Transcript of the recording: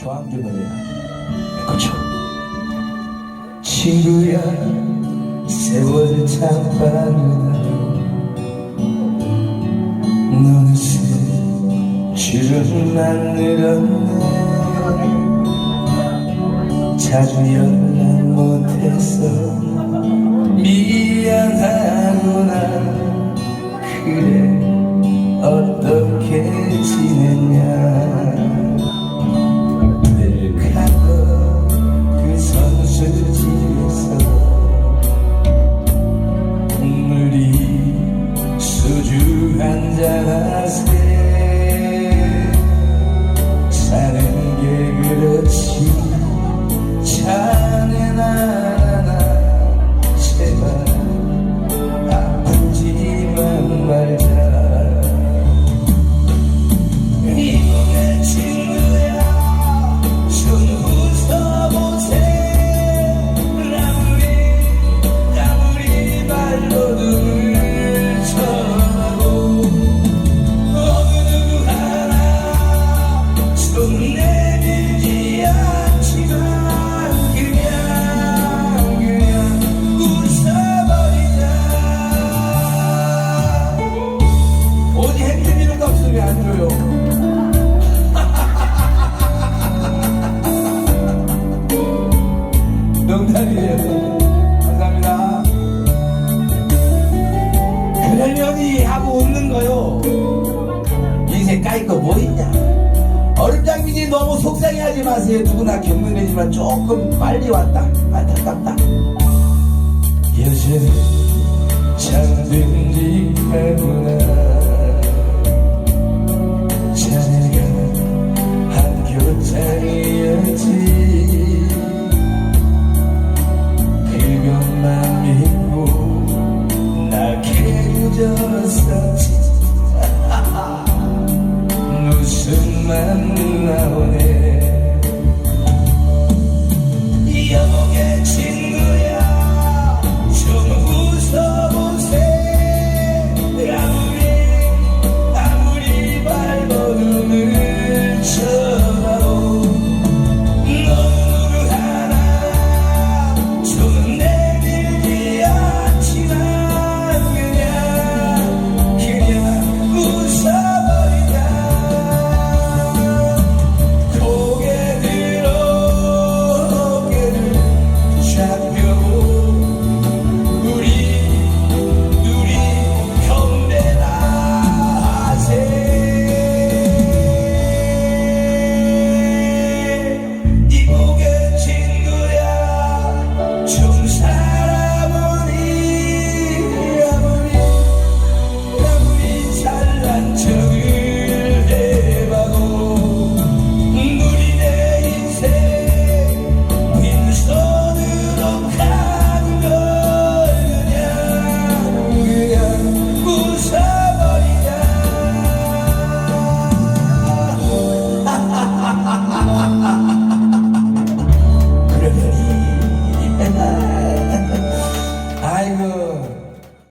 조항조 노래야. 그쵸? 친구야, 세월 참 빠르다. 너느새 주름만 늘었네. 자주 연락 못해서 미안하구나. 사는 게 그렇지 인생 까이 거 뭐 있냐? 얼음장민이 너무 속상해하지 마세요. 누구나 겪는 일이지만 조금 빨리 왔다. 안타깝다. 요즘 참 듬직하구나. 자네가 학교장이었지. 그것만 믿고 나 기다렸었지 웃음만 나오 정상